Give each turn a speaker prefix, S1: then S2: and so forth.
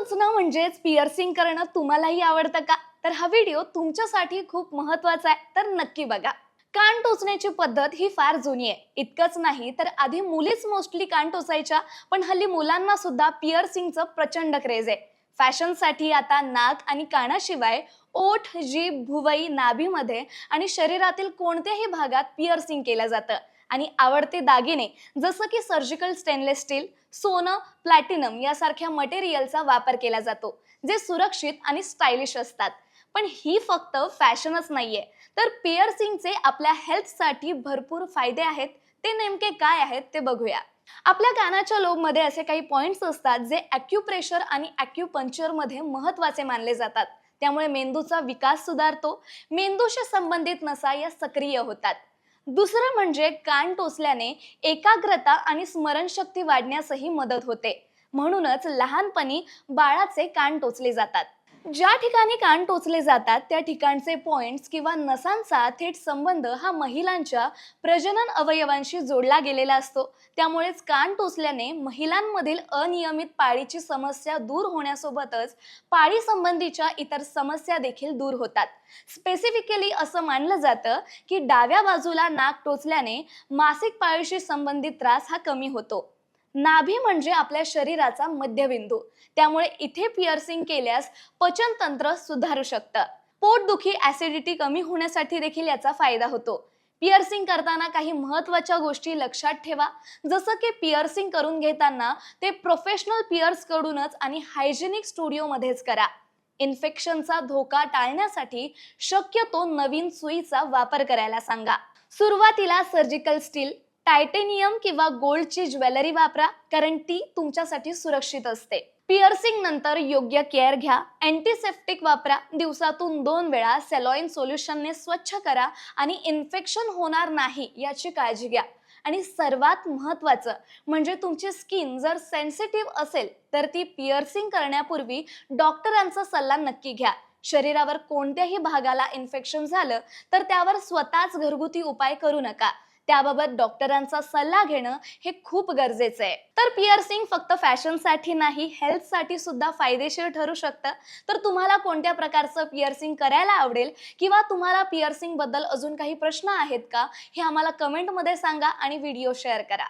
S1: टोचणं म्हणजेच पिअर्सिंग करणं तुम्हालाही आवडतं का? तर हा व्हिडिओ तुमच्यासाठी खूप महत्त्वाचा आहे. तर नक्की बघा. कान टोचण्याची पद्धत ही फार जुनी आहे. इतकंच नाही तर आधी मुलीच मोस्टली कान टोचायच्या पण हल्ली मुलांना सुद्धा पिअर्सिंगचं प्रचंड क्रेज आहे. फॅशनसाठी आता नाक आणि कानाशिवाय ओठ जीभ भुवई नाभीमध्ये आणि शरीरातील कोणत्याही भागात पिअर्सिंग केलं जातं. आणि आवडते दागिने जसं की सर्जिकल स्टेनलेस स्टील सोनं प्लॅटिनम यासारख्या मटेरियलचा वापर केला जातो जे सुरक्षित आणि स्टायलिश असतात. पण ही फक्त फॅशनच नाहीये. तर पिअर्सिंगचे आपल्या हेल्थसाठी भरपूर फायदे आहेत. ते नेमके काय आहेत ते बघूया. आपल्या कानाच्या लोबमध्ये असे काही पॉइंट्स असतात जे ॲक्युप्रेशर आणि ॲक्युपंक्चरमध्ये महत्त्वाचे मानले जातात. त्यामुळे मेंदूचा विकास सुधारतो. मेंदूशी संबंधित नसा या सक्रिय होतात. दुसरं म्हणजे कान टोचल्याने एकाग्रता आणि स्मरणशक्ती वाढण्यासही मदत होते. म्हणूनच लहानपणी बाळाचे कान टोचले जातात. ज्या ठिकाणी कान टोचले जातात त्या ठिकाणचे पॉइंट्स किंवा नसांचा थेट संबंध हा महिलांच्या प्रजनन अवयवांशी जोडला गेलेला असतो. त्यामुळेच कान टोचल्याने महिलांमधील अनियमित पाळीची समस्या दूर होण्यासोबतच पाळी संबंधीच्या इतर समस्या देखील दूर होतात. स्पेसिफिकली असं मानलं जातं की डाव्या बाजूला नाक टोचल्याने मासिक पाळीशी संबंधित त्रास हा कमी होतो. नाभी म्हणजे आपल्या शरीराचा मध्यबिंदू. त्यामुळे इथे पिअर्सिंग केल्यास पचन तंत्र सुधारू शकतं. पोटदुखी ऍसिडिटी कमी होण्यासाठी देखील याचा फायदा होतो. पिअर्सिंग करताना काही महत्त्वाच्या गोष्टी लक्षात ठेवा. जसं की पिअर्सिंग करून घेताना ते प्रोफेशनल पिअर्स कडूनच आणि हायजेनिक स्टुडिओमध्येच करा. इन्फेक्शनचा धोका टाळण्यासाठी शक्यतो नवीन सुईचा वापर करायला सांगा. सुरुवातीला सर्जिकल स्टील टायटेनियम किंवा गोल्डची ज्वेलरी वापरा कारण ती तुमच्यासाठी सुरक्षित असते. पिअर्सिंग नंतर योग्य केअर घ्या अँटीसेप्टिक वापरा दिवसातून दोन वेळा सेलॉइन सोल्युशनने स्वच्छ करा आणि इन्फेक्शन होणार नाही याची काळजी घ्या. आणि सर्वात महत्त्वाचं म्हणजे तुमची स्किन जर सेन्सिटिव्ह असेल तर ती पिअर्सिंग करण्यापूर्वी डॉक्टरांचा सल्ला नक्की घ्या. शरीरावर कोणत्याही भागाला इन्फेक्शन झालं तर त्यावर स्वतःच घरगुती उपाय करू नका. त्याबाबत डॉक्टरांचा सल्ला घेणं हे खूप गरजेचं आहे. तर पिअर्सिंग फक्त फॅशनसाठी नाही हेल्थसाठी सुद्धा फायदेशीर ठरू शकतं. तर तुम्हाला कोणत्या प्रकारचं पिअर्सिंग करायला आवडेल? किंवा तुम्हाला पिअर्सिंगबद्दल अजून काही प्रश्न आहेत का? हे आम्हाला कमेंटमध्ये सांगा आणि व्हिडिओ शेअर करा.